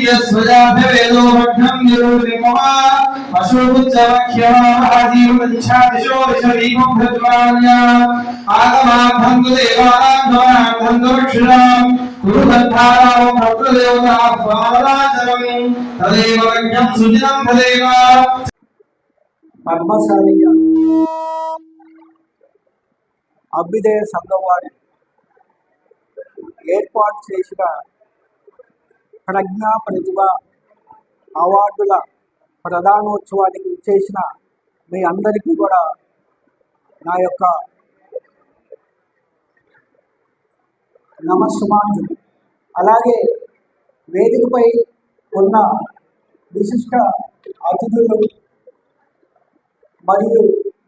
గురుభ్యో నమః హరి ఓం బుద్ధిర్యస్వజాభవేదో భగ్నం నిరుతిమమ పశుపుచ్చవఖ్యమాహాజీవచ్ఛాదిశో విషదీపం ప్రజ్వాల్య ఆగమాభంగు దేవానాభంగు రక్షిణాం కురు గంధారాం భద్రదేవతా స్వామరాచరం తదేవ యజ్ఞం సుజితం తదేవ పద్మశాలిగా అభ్యుదయ సంఘం వారు ఏర్పాటు చేసిన ప్రజ్ఞా ప్రతిభ అవార్డుల ప్రధానోత్సవానికి చేసిన మీ అందరికీ కూడా నా యొక్క నమస్సుమాంజులు అలాగే వేదికపై ఉన్న విశిష్ట అతిథులు మరియు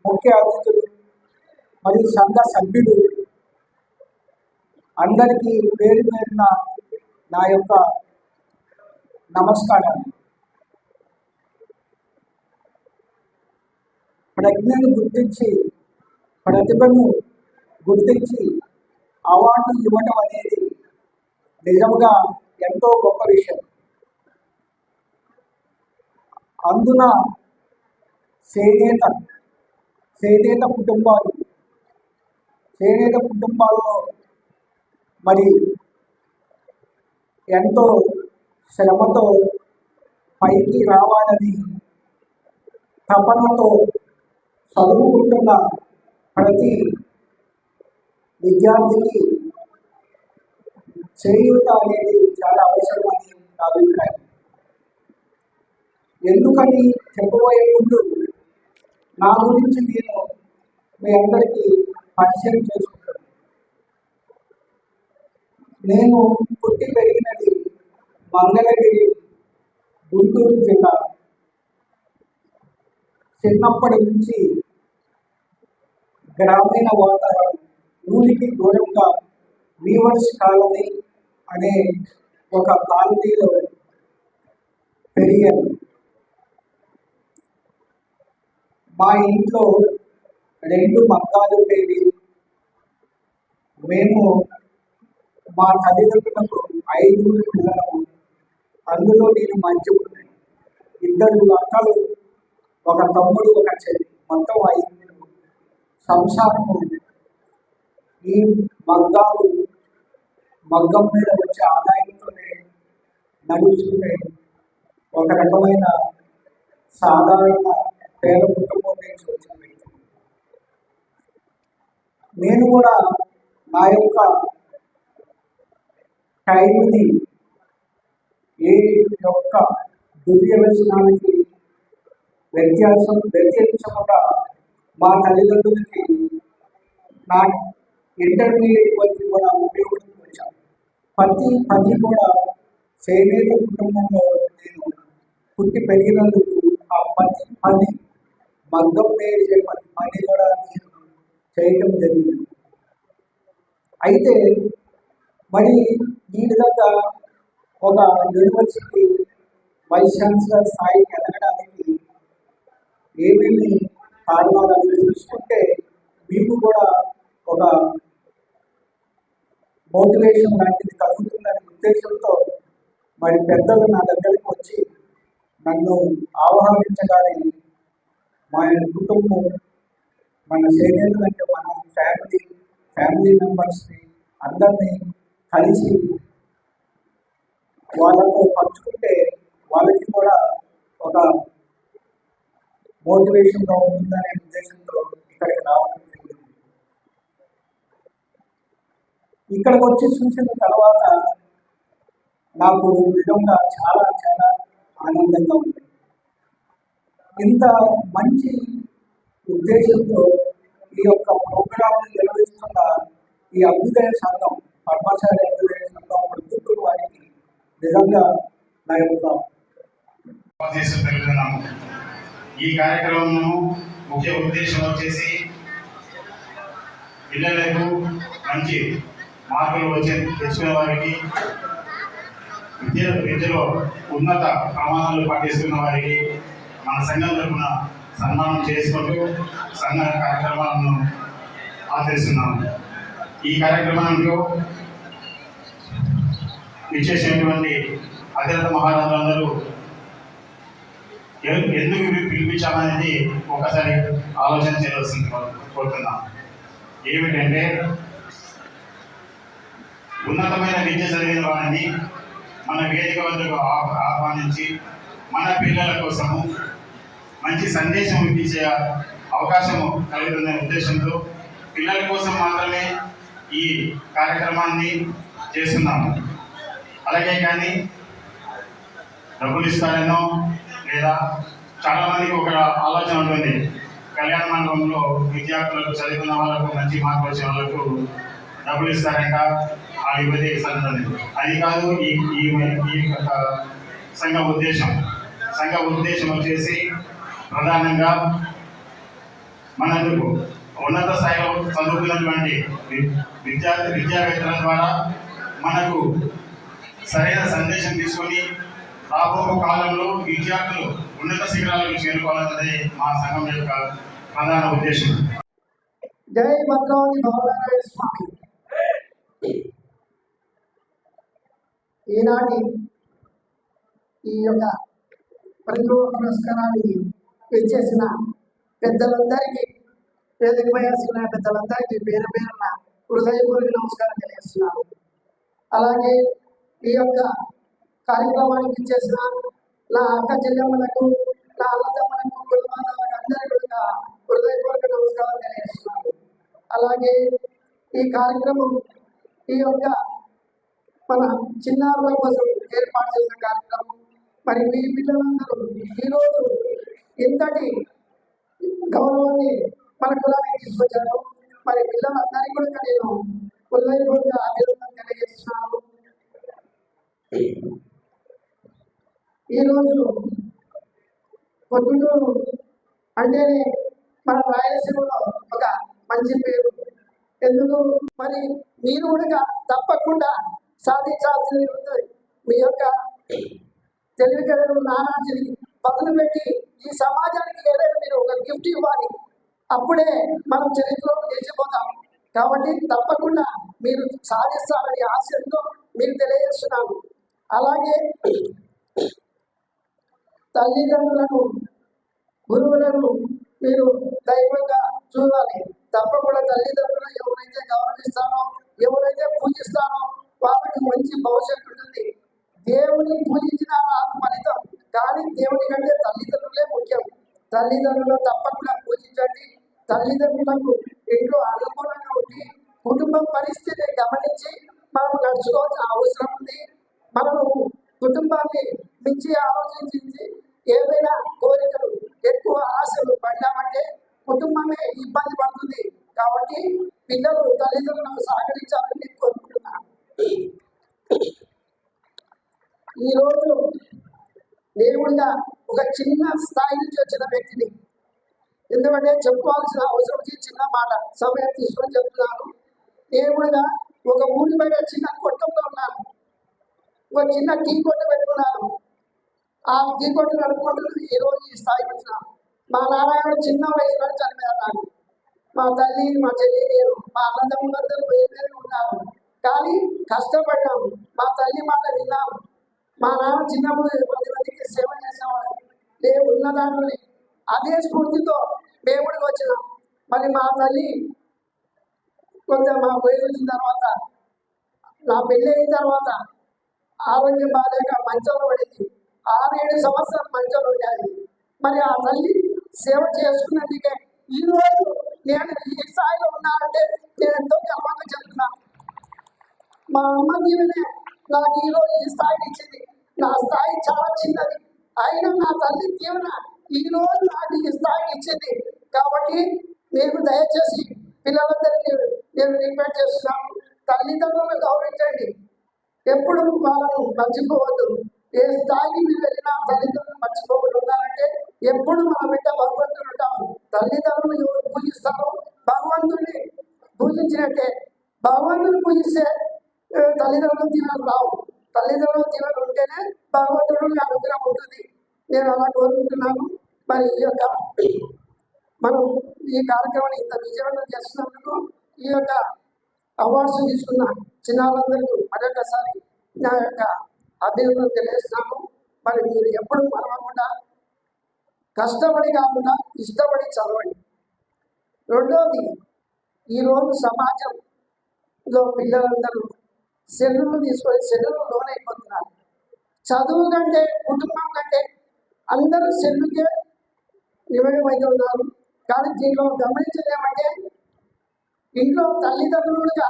ముఖ్య అతిథులు మరియు సంఘ సభ్యులు అందరికీ పేరు పేరున నా యొక్క నమస్కారాలు. ప్రజ్ఞను గుర్తించి ప్రతిభను గుర్తించి అవార్డు ఇవ్వటం అనేది నిజంగా ఎంతో గొప్ప విషయం. అందున చేనేత చేనేత కుటుంబాలు చేనేత కుటుంబాల్లో మరి ఎంతో శ్రమతో పైకి రావాలని తపనతో చదువుకుంటున్న ప్రతి విద్యార్థికి చేయూత అనేది చాలా అవసరమని నా అభిప్రాయం. ఎందుకని చెప్పబోయే ముందు నా గురించి నేను మీ అందరికీ పరిచయం చేసుకుంటాను నేను పుట్టి పెరిగినది మంగళగిరి గుంటూరు జిల్లా చిన్నప్పటి నుంచి గ్రామీణ వాతావరణం ఊరికి దూరంగా వీవర్స్ కాలనీ అనే ఒక కాలనీలో పెరిగాను. మా ఇంట్లో రెండు మగ్గాలు ఉండేవి. మేము మా తల్లిదండ్రులకు ఐదుగురు పిల్లలు అందులో నేను మంచి మంచిగున్నాను. ఇద్దరు అక్కలు ఒక తమ్ముడు ఒక చెల్లి. మొత్తం ఐదుగురు సంసారము ఈ మగ్గాలు మగ్గం మీద వచ్చే ఆదాయంతోనే నడుచుకునే ఒక రకమైన సాధారణ పేద కుటుంబం నుంచి వచ్చిన వ్యక్తి నేను కూడా నా యొక్క టైంని ఏ యొక్క దుర్వ్యవసనానికి వ్యత్యాసం వ్యతిరేకించకుండా మా తల్లిదండ్రులకి నా ఇంటర్మీడియట్ వరకు కూడా ఉపయోగించి వచ్చాను. ప్రతి పని కూడా చేనేత కుటుంబంలో నేను పుట్టి పెరిగినందుకు ఆ పది పని మగ్గం వేసే పది పని కూడా నేను చేయటం జరిగింది. అయితే మరి ఈ విధంగా ఒక యూనివర్సిటీ వైస్ ఛాన్సలర్ స్థాయికి ఎదగడానికి ఏమేమి కారణాలు చూసుకుంటే మీకు కూడా ఒక మోటివేషన్ లాంటిది కలుగుతుందనే ఉద్దేశంతో మరి పెద్దలు నా దగ్గరికి వచ్చి నన్ను ఆహ్వానించగానే మా కుటుంబం మన చేనేతలు అంటే మన ఫ్యామిలీ ఫ్యామిలీ మెంబర్స్ని అందరినీ కలిసి వాళ్ళతో పంచుకుంటే వాళ్ళకి కూడా ఒక మోటివేషన్గా ఉంటుందనే ఉద్దేశంతో ఇక్కడికి రావడం జరిగింది. ఇక్కడికి వచ్చి చూసిన తర్వాత నాకు నిజంగా చాలా చాలా ఆనందంగా ఉంది. ఇంత మంచి ఉద్దేశంతో ఈ యొక్క ప్రోగ్రామ్ నిర్వహిస్తున్న ఈ అభ్యుదయ సంఘం పద్మాచార్య అభ్యుదయ సంఘం ప్రతి వారికి నిజంగా నా యొక్క ఈ కార్యక్రమం ముఖ్య ఉద్దేశం వచ్చేసి పిల్లలకు మంచి మార్కులు వచ్చే తెచ్చుకునే వారికి విద్య విద్యలో ఉన్నత ప్రమాణాలు పాటిస్తున్న వారికి మన సంఘం తరఫున సన్మానం చేసుకుంటూ సంఘ కార్యక్రమాలను ఆచరిస్తున్నాము. ఈ కార్యక్రమంలో విచ్చేసినటువంటి అతిరథ మహారాజులందరూ ఎందుకు ఇవి పిలిపించామనేది ఒకసారి ఆలోచన చేయవలసింది కోరుతున్నాం ఏమిటంటే ఉన్నతమైన విద్య చదివిన వారిని మన వేదిక వద్దకు ఆహ్వానించి మన పిల్లల కోసము మంచి సందేశం ఇప్పించే అవకాశము కలుగుతుందనే ఉద్దేశంతో పిల్లల కోసం మాత్రమే ఈ కార్యక్రమాన్ని చేస్తున్నాము. అలాగే కానీ డబ్బులు ఇస్తారనో లేదా చాలా మందికి ఒక ఆలోచన ఉంటుంది. కళ్యాణ మండపంలో విద్యార్థులకు చదువుకున్న వాళ్ళకు మంచి మార్పు వచ్చిన వాళ్ళకు డబ్బులు ఇస్తారంట. ఆ యువతి సంగతి అది కాదు ఈ ఈ ఈ యొక్క సంఘ ఉద్దేశం. సంఘ ఉద్దేశం వచ్చేసి ప్రధానంగా మనకు ఉన్నత స్థాయిలో చదువుకున్నటువంటి వి- విద్యార్థి విద్యావేత్తల ద్వారా మనకు సరైన సందేశం తీసుకొని రాబో కాలంలో విద్యార్థులు ఉన్నత శిఖరాలకు చేరుకోవాలన్నదే మా సంఘం యొక్క ప్రధాన ఉద్దేశం. జై భద్రావతి భవనారాయణ స్వామి. ఈనాటి ఈ యొక్క ప్రతిభ పురస్కారానికి ఇచ్చేసిన పెద్దలందరికీ వేదిక వయస్సున్న పెద్దలందరికీ పేరు పేరున హృదయపూర్వక నమస్కారం తెలియజేస్తున్నాను. అలాగే ఈ యొక్క కార్యక్రమానికి ఇచ్చేసిన నా అక్క చెల్లెమ్మలకు నా అన్నదమ్మలకు కుటుంబాలకు అందరికీ కూడా హృదయపూర్వక నమస్కారం తెలియజేస్తున్నాను. అలాగే ఈ కార్యక్రమం ఈ యొక్క మన చిన్నారుల కోసం ఏర్పాటు చేసిన కార్యక్రమం మరి మీ పిల్లలందరూ ఈరోజు ఇంతటి గౌరవాన్ని మన కులానికి తీసుకొచ్చారు. మరి పిల్లలందరికీ కూడా నేను హృదయపూర్వక అభినందన తెలియజేస్తున్నాను. ఈరోజు పొద్దుటూరు అంటేనే మన రాయలసీమలో ఒక మంచి పేరు. ఎందుకు? మరి మీరు కూడా తప్పకుండా సాధించాల్సింది ఉంటుంది మీ యొక్క తెలివితేటలు నానాటిని పదులు పెట్టి ఈ సమాజానికి ఏదైనా మీరు ఒక గిఫ్ట్ ఇవ్వాలి. అప్పుడే మనం చరిత్రలో నిలిచిపోతాం. కాబట్టి తప్పకుండా మీరు సాధిస్తారని ఆశయంతో మీకు తెలియజేస్తున్నాను. అలాగే తల్లిదండ్రులను గురువులను మీరు దైవంగా చూడాలి. తప్పకుండా తల్లిదండ్రులు ఎవరైతే గౌరవిస్తానో ఎవరైతే పూజిస్తానో వాళ్ళకి మంచి భవిష్యత్తు ఉంటుంది. దేవుని పూజించిన ఫలితం. కానీ దేవుని కంటే తల్లిదండ్రులే ముఖ్యం. తల్లిదండ్రులు తప్పకుండా పూజించండి. తల్లిదండ్రులకు ఇంట్లో అనుకూలంగా ఉండి కుటుంబ పరిస్థితిని గమనించి మనం నడుచుకోవాల్సిన అవసరం ఉంది. మనము కుటుంబాన్ని మించి ఆలోచించి ఏవైనా కోరికలు ఎక్కువ ఆశలు పడ్డామంటే కుటుంబమే ఇబ్బంది పడుతుంది. కాబట్టి పిల్లలు తల్లిదండ్రులను సహకరించాలని నేను కోరుకుంటున్నాను ఈరోజు దేవుడిగా ఒక చిన్న స్థాయి నుంచి వచ్చిన వ్యక్తిని ఎందుకంటే చెప్పుకోవాల్సిన అవసరం వచ్చి చిన్న మాట సమయం తీసుకొని చెప్తున్నాను. దేవుడిగా ఒక ఊరి బయట చిన్న కొట్టంలో ఉన్నాను. ఒక చిన్న టీ కొట్టు పెట్టుకున్నాను. ఆ టీ కొట్టు నడుపుకుంటున్నది ఈ రోజు ఈ స్థాయికి మా నాన్నగారు చిన్న వయసులో చనిపోయారు నాకు. మా తల్లి మా చెల్లి నేను మా అన్నదమ్ములందరూ వేరే ఉన్నారు. కానీ కష్టపడ్డాము మా తల్లి మాట విన్నాము మా నాన్న చిన్నప్పుడు పది మందికి సేవ చేసేవాడు. మేము ఉన్న దాంట్లోనే అదే స్ఫూర్తితో దేవుడికి వచ్చినాం. మరి మా తల్లి కొంచెం మా వయసు వచ్చిన తర్వాత నా పెళ్ళి అయిన తర్వాత ఆరోగ్యం బాగాలేక మంచంలో పడింది. ఆరేడు సంవత్సరాలు మంచంలో ఉండేది మరి ఆ తల్లి సేవ చేసుకున్నందుకే ఈ రోజు నేను ఈ స్థాయిలో ఉన్నానంటే నేను ఎంతో గర్వంగా చెప్తున్నాను మా అమ్మ దీవెనే నాకు ఈ రోజు ఈ స్థాయిని ఇచ్చింది. నా స్థాయి చాలా చిన్నది. అయినా నా తల్లి దీవెన ఈ రోజు నాకు ఈ స్థాయిని ఇచ్చింది. కాబట్టి మీరు దయచేసి పిల్లలందరినీ నేను రిక్వెస్ట్ చేస్తున్నాను. తల్లిదండ్రులను గౌరవించండి. ఎప్పుడు వాళ్ళను మర్చిపోవద్దు. ఏ స్థాయికి మీరు వెళ్ళినా తల్లిదండ్రులు మర్చిపోకుండా ఉన్నారంటే ఎప్పుడు మన బిడ్డ భగవంతుడు ఉంటాము తల్లిదండ్రులు ఎవరు పూజిస్తారో భగవంతుడిని పూజించినట్టే. భగవంతుని పూజిస్తే తల్లిదండ్రులు దీవెనలు రావు. తల్లిదండ్రులు దీవెనలు ఉంటేనే భగవంతుడు అనుగ్రహం ఉంటుంది. నేను అలా కోరుకుంటున్నాను. మరి ఈ యొక్క మనం ఈ కార్యక్రమాన్ని ఇంత విజయవంతం చేస్తున్నందుకు ఈ యొక్క అవార్డ్స్ తీసుకున్న చిన్నారులందరికీ మరొకసారి నా యొక్క అభినందనలు తెలియజేస్తున్నాము. మరి మీరు ఎప్పుడు మరవకుండా కష్టపడి కాకుండా ఇష్టపడి చదవండి. రెండోది ఈరోజు సమాజంలో పిల్లలందరూ సెల్లులు తీసుకొని సెల్లులు లోనైపోతున్నారు. చదువు కంటే కుటుంబం కంటే అందరూ సెల్లుకే నిమగ్నమైతే ఉన్నారు కానీ దీనిలో గమనించేది ఏమంటే ఇంట్లో తల్లిదండ్రులుగా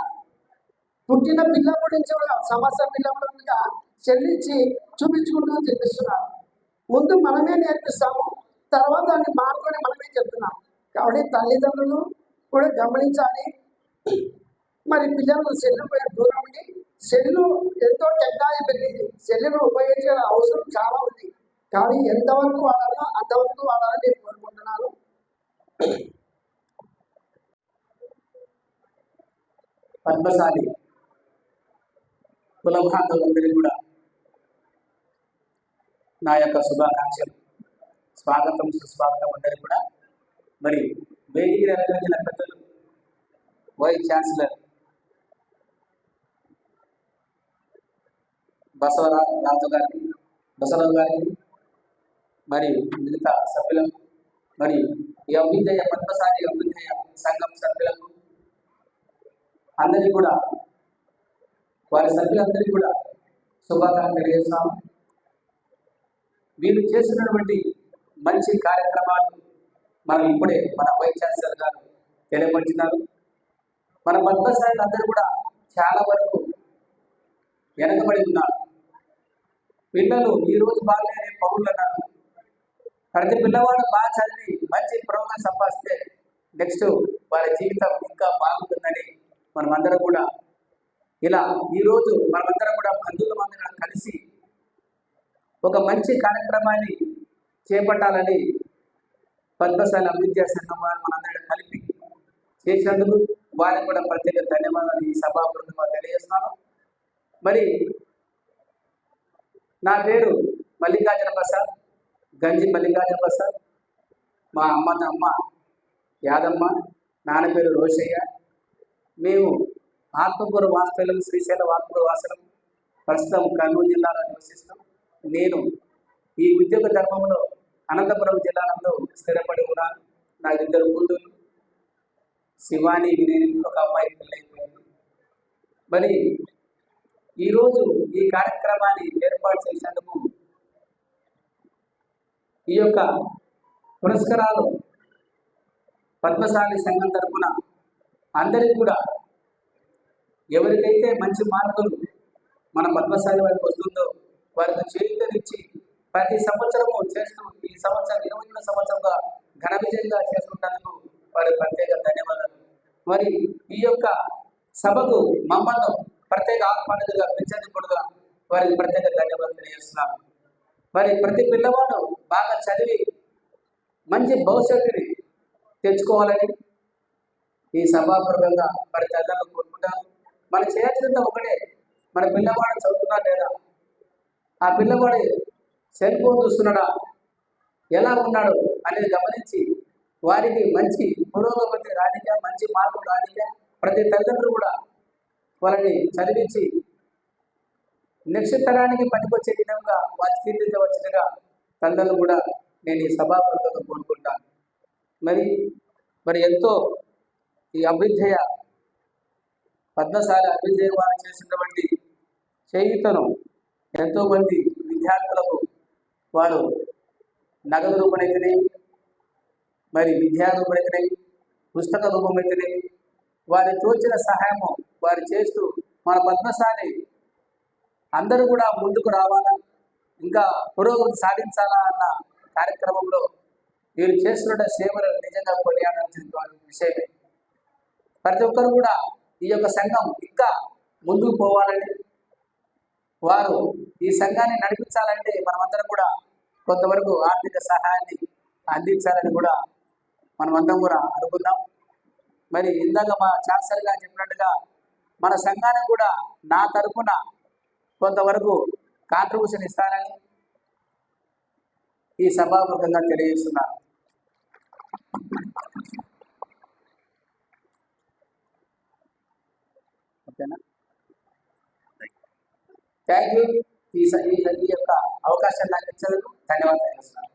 పుట్టిన పిల్ల గురించి కూడా సమస్య పిల్లలుగా చెల్లించి చూపించుకుంటూ చెప్పిస్తున్నారు ముందు మనమే నేర్పిస్తాము. తర్వాత దాన్ని మానుకొని మనమే చెప్తున్నాం. కాబట్టి తల్లిదండ్రులు కూడా గమనించాలి. మరి పిల్లలు సెల్లు దూరం ఉండి సెల్లు ఎంతో టెక్నాలజీ పెరిగింది. సెల్లును ఉపయోగించే అవసరం చాలా ఉంది. కానీ ఎంతవరకు వాడాలో అంతవరకు వాడాలని నేను కోరుకుంటున్నాను. పద్మశాలి. కుల బాంధవులందరికీ కూడా నా యొక్క శుభాకాంక్షలు. స్వాగతం సుస్వాగతం అందరికీ కూడా. మరి వేదిక అలంకరించిన పెద్దలు వైస్ ఛాన్సలర్ బసవరాజు రాజు గారికి బసవరాజు గారికి మరియు మిగతా సభ్యులకు మరియు ఈ అభ్యుదయ పద్మసారి అభ్యుదయ సంఘం సభ్యులకు అందరికీ కూడా వారి సభ్యులందరికీ కూడా శుభాకాంక్షలు తెలియజేస్తాం వీరు చేసినటువంటి మంచి కార్యక్రమాలు మనం ఇప్పుడే మన వైస్ ఛాన్సలర్ గారు తెలియపరిచినారు. మన పద్మశాలి అందరూ కూడా చాలా వరకు వెనకబడి ఉన్నారు. పిల్లలు ఈ రోజు బాగాలేని పౌరులు అన్నారు. ప్రతి పిల్లవాడు బాగా చదివి మంచి ప్రోగ్రాం సంపాదిస్తే నెక్స్ట్ వారి జీవితం ఇంకా బాగుంటుందని మనమందరం కూడా ఇలా ఈరోజు మనమందరం కూడా బంధువుల మందరం కలిసి ఒక మంచి కార్యక్రమాన్ని చేపట్టాలని పద్మశాల అభివృద్ధి సంఘం వారు మనందరం కలిపి చేసినందుకు వారికి కూడా ప్రత్యేక ధన్యవాదాలు. ఈ సభాపృతంగా తెలియజేస్తున్నాను మరి నా పేరు మల్లికార్జున ప్రసాద్ గంజి మల్లికార్జున ప్రసాద్ మా అమ్మ అమ్మ యాదమ్మ నాన్న పేరు రోషయ్య. మేము ఆత్మకూర వాస్తవ్యం శ్రీశైల ఆత్మకూరు వాసనం ప్రస్తుతం కర్నూలు జిల్లాలో నివసిస్తాం నేను ఈ ఉద్యోగ ధర్మంలో అనంతపురం జిల్లాలో స్థిరపడి ఉన్నాను నా ఇద్దరు కూతురు శివాని వినయ్ ఒక అమ్మాయి పెళ్ళైపోయింది. మరి ఈరోజు ఈ కార్యక్రమాన్ని ఏర్పాటు చేసేందుకు ఈ యొక్క పురస్కారాలు పద్మశాలి సంఘం తరఫున అందరికీ కూడా ఎవరికైతే మంచి మార్కులు మన పద్మశాలి వారికి వస్తుందో వారికి చేయుతనిచ్చి ప్రతి సంవత్సరము చేస్తూ ఈ సంవత్సరం ఇరవై ఏడు సంవత్సరంగా ఘన విజయంగా చేసుకుంటున్నందుకు వారికి ప్రత్యేక ధన్యవాదాలు. మరి ఈ యొక్క సభకు మమ్మల్ని ప్రత్యేక ఆహ్వానితులుగా పెంచేందుకుడుగా వారికి ప్రత్యేక ధన్యవాదాలు తెలియజేస్తున్నాను మరి ప్రతి పిల్లవాడు బాగా చదివి మంచి భవిష్యత్తుని తెచ్చుకోవాలని ఈ సభాపూర్వకంగా మరి తల్లిదండ్రులు కోరుకుంటాను మనం చేయాల్సింది ఒకటే. మన పిల్లవాడు చదువుతున్నా లేదా? ఆ పిల్లవాడు సెల్ ఫోన్ చూస్తున్నాడా? ఎలా ఉన్నాడు అనేది గమనించి వారికి మంచి పురోగతి రానిగా మంచి మార్పు రానిగా ప్రతి తల్లిదండ్రులు కూడా వాళ్ళని చదివించి నెక్స్ట్ తరానికి పనికొచ్చే విధంగా వారి తీర్చిదిద్దవలసిందిగా తల్లిదండ్రులు కూడా నేను ఈ సభాపూర్వకంగా కోరుకుంటాను. మరి మరి ఎంతో ఈ అభ్యుదయ పద్మశాల అభ్యుదయ వారు చేసినటువంటి చేయుతను ఎంతోమంది విద్యార్థులకు వారు నగదు రూపమైతేనే మరి విద్యా రూపమైతేనే పుస్తక రూపమైతేనే వారి తోచిన సహాయము వారు చేస్తూ మన పద్మశాలి అందరూ కూడా ముందుకు రావాలా ఇంకా పురోగతి సాధించాలా అన్న కార్యక్రమంలో వీరు చేస్తున్న సేవలు నిజంగా కొనియాడాల్సిన విషయమే. ప్రతి ఒక్కరు కూడా ఈ యొక్క సంఘం ఇంకా ముందుకు పోవాలని వారు ఈ సంఘాన్ని నడిపించాలంటే మనమందరం కూడా కొంతవరకు ఆర్థిక సహాయాన్ని అందించాలని కూడా మనమందరం కూడా అనుకుందాం. మరి ఇందాక మా ఛాన్సలర్ గారు చెప్పినట్టుగా మన సంఘానికి కూడా నా తరఫున కొంతవరకు కాంట్రిబ్యూషన్ ఇస్తానని ఈ సభాముఖంగా తెలియజేస్తున్నారు ఓకేనా? థ్యాంక్ యూ ఈ యొక్క అవకాశం నాకు ఇచ్చినందుకు ధన్యవాదాలు. తెలుస్తున్నాను